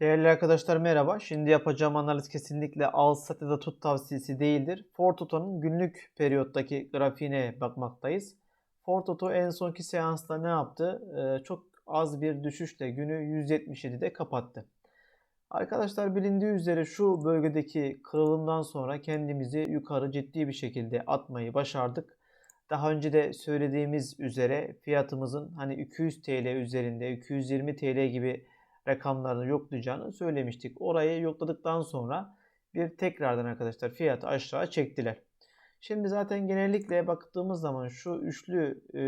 Değerli arkadaşlar merhaba. Şimdi yapacağım analiz kesinlikle al sat ya da tut tavsiyesi değildir. Fortoto'nun günlük periyottaki grafiğine bakmaktayız. Fortoto en sonki seansta ne yaptı? Ee, çok az bir düşüşle günü 177'de kapattı. Arkadaşlar bilindiği üzere şu bölgedeki kırılımdan sonra kendimizi yukarı ciddi bir şekilde atmayı başardık. Daha önce de söylediğimiz üzere fiyatımızın hani 200 TL üzerinde 220 TL gibi rakamlarını yoklayacağını söylemiştik. Orayı yokladıktan sonra bir tekrardan arkadaşlar fiyatı aşağı çektiler. Şimdi zaten genellikle baktığımız zaman şu üçlü e,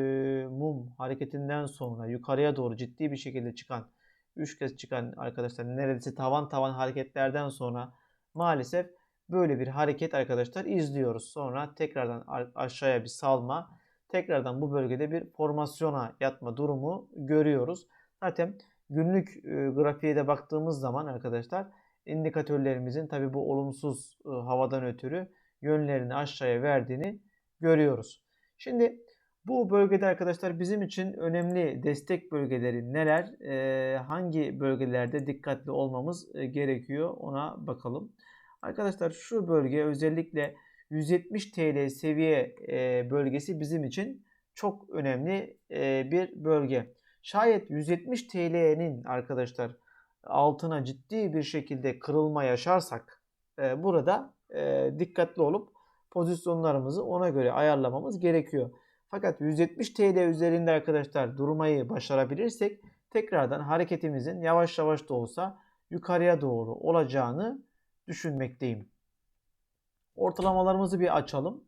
mum hareketinden sonra yukarıya doğru ciddi bir şekilde çıkan 3 kez çıkan arkadaşlar neredeyse tavan tavan hareketlerden sonra maalesef böyle bir hareket arkadaşlar izliyoruz. Sonra tekrardan aşağıya bir salma, tekrardan bu bölgede bir formasyona yatma durumu görüyoruz. Zaten günlük e, grafiğe de baktığımız zaman arkadaşlar indikatörlerimizin tabi bu olumsuz e, havadan ötürü yönlerini aşağıya verdiğini görüyoruz. Şimdi bu bölgede arkadaşlar bizim için önemli destek bölgeleri neler? E, hangi bölgelerde dikkatli olmamız e, gerekiyor ona bakalım. Arkadaşlar şu bölge özellikle 170 TL seviye bölgesi bizim için çok önemli bir bölge. Şayet 170 TL'nin arkadaşlar altına ciddi bir şekilde kırılma yaşarsak e, burada e, dikkatli olup pozisyonlarımızı ona göre ayarlamamız gerekiyor. Fakat 170 TL üzerinde arkadaşlar durmayı başarabilirsek tekrardan hareketimizin yavaş yavaş da olsa yukarıya doğru olacağını düşünmekteyim. Ortalamalarımızı bir açalım.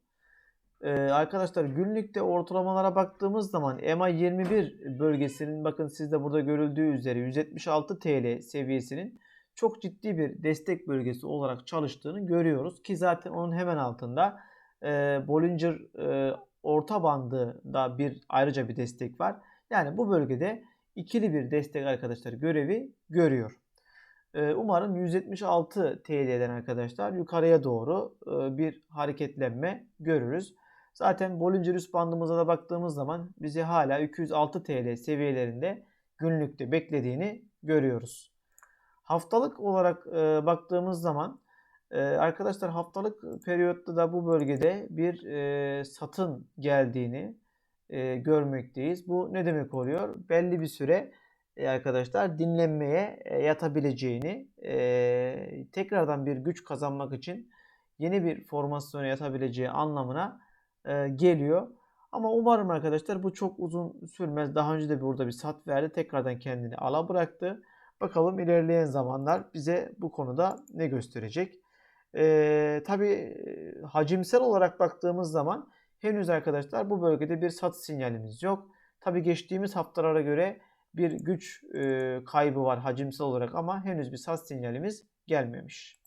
Ee, arkadaşlar günlükte ortalamalara baktığımız zaman EMA 21 bölgesinin bakın sizde burada görüldüğü üzere 176 TL seviyesinin çok ciddi bir destek bölgesi olarak çalıştığını görüyoruz. Ki zaten onun hemen altında e, Bollinger e, orta bandında bir ayrıca bir destek var. Yani bu bölgede ikili bir destek arkadaşlar görevi görüyor. E, umarım 176 TL'den arkadaşlar yukarıya doğru e, bir hareketlenme görürüz. Zaten Bollinger üst bandımıza da baktığımız zaman bizi hala 206 TL seviyelerinde günlükte beklediğini görüyoruz. Haftalık olarak e, baktığımız zaman e, arkadaşlar haftalık periyotta da bu bölgede bir e, satın geldiğini e, görmekteyiz. Bu ne demek oluyor? Belli bir süre e, arkadaşlar dinlenmeye e, yatabileceğini, e, tekrardan bir güç kazanmak için yeni bir formasyona yatabileceği anlamına e, geliyor. Ama umarım arkadaşlar bu çok uzun sürmez. Daha önce de burada bir sat verdi. Tekrardan kendini ala bıraktı. Bakalım ilerleyen zamanlar bize bu konuda ne gösterecek. Ee, tabii hacimsel olarak baktığımız zaman henüz arkadaşlar bu bölgede bir sat sinyalimiz yok. Tabii geçtiğimiz haftalara göre bir güç e, kaybı var hacimsel olarak ama henüz bir sat sinyalimiz gelmemiş.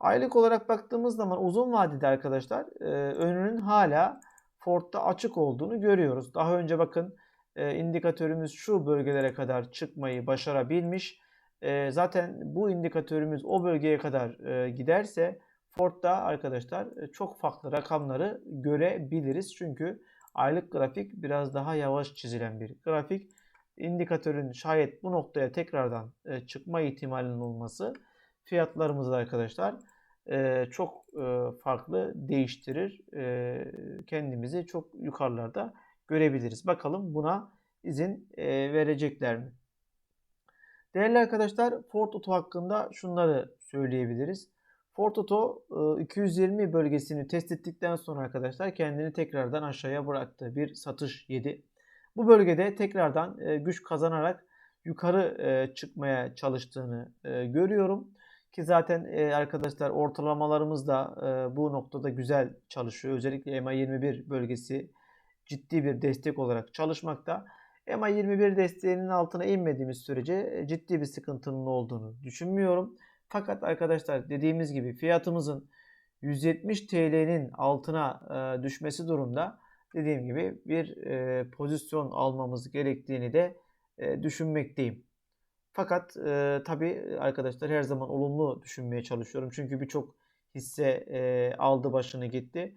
Aylık olarak baktığımız zaman uzun vadede arkadaşlar e, önünün hala Ford'da açık olduğunu görüyoruz. Daha önce bakın e, indikatörümüz şu bölgelere kadar çıkmayı başarabilmiş. E, zaten bu indikatörümüz o bölgeye kadar e, giderse Ford'da arkadaşlar e, çok farklı rakamları görebiliriz. Çünkü aylık grafik biraz daha yavaş çizilen bir grafik. İndikatörün şayet bu noktaya tekrardan çıkma ihtimalinin olması fiyatlarımızı arkadaşlar çok farklı değiştirir. Kendimizi çok yukarılarda görebiliriz. Bakalım buna izin verecekler mi? Değerli arkadaşlar Ford Auto hakkında şunları söyleyebiliriz. Ford Auto 220 bölgesini test ettikten sonra arkadaşlar kendini tekrardan aşağıya bıraktı. Bir satış yedi. Bu bölgede tekrardan güç kazanarak yukarı çıkmaya çalıştığını görüyorum. Ki zaten e, arkadaşlar ortalamalarımız da e, bu noktada güzel çalışıyor. Özellikle EMA 21 bölgesi ciddi bir destek olarak çalışmakta. EMA 21 desteğinin altına inmediğimiz sürece e, ciddi bir sıkıntının olduğunu düşünmüyorum. Fakat arkadaşlar dediğimiz gibi fiyatımızın 170 TL'nin altına e, düşmesi durumda dediğim gibi bir e, pozisyon almamız gerektiğini de e, düşünmekteyim. Fakat e, tabii arkadaşlar her zaman olumlu düşünmeye çalışıyorum. Çünkü birçok hisse e, aldı başını gitti.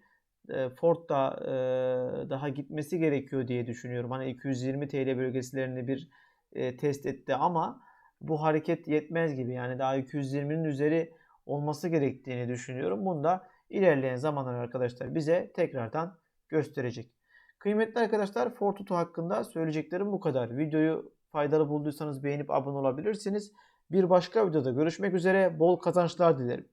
E, Ford da e, daha gitmesi gerekiyor diye düşünüyorum. Hani 220 TL bölgesilerini bir e, test etti ama bu hareket yetmez gibi. Yani daha 220'nin üzeri olması gerektiğini düşünüyorum. Bunu da ilerleyen zamanlar arkadaşlar bize tekrardan gösterecek. Kıymetli arkadaşlar Ford Fortutu hakkında söyleyeceklerim bu kadar. Videoyu Faydalı bulduysanız beğenip abone olabilirsiniz. Bir başka videoda görüşmek üzere. Bol kazançlar dilerim.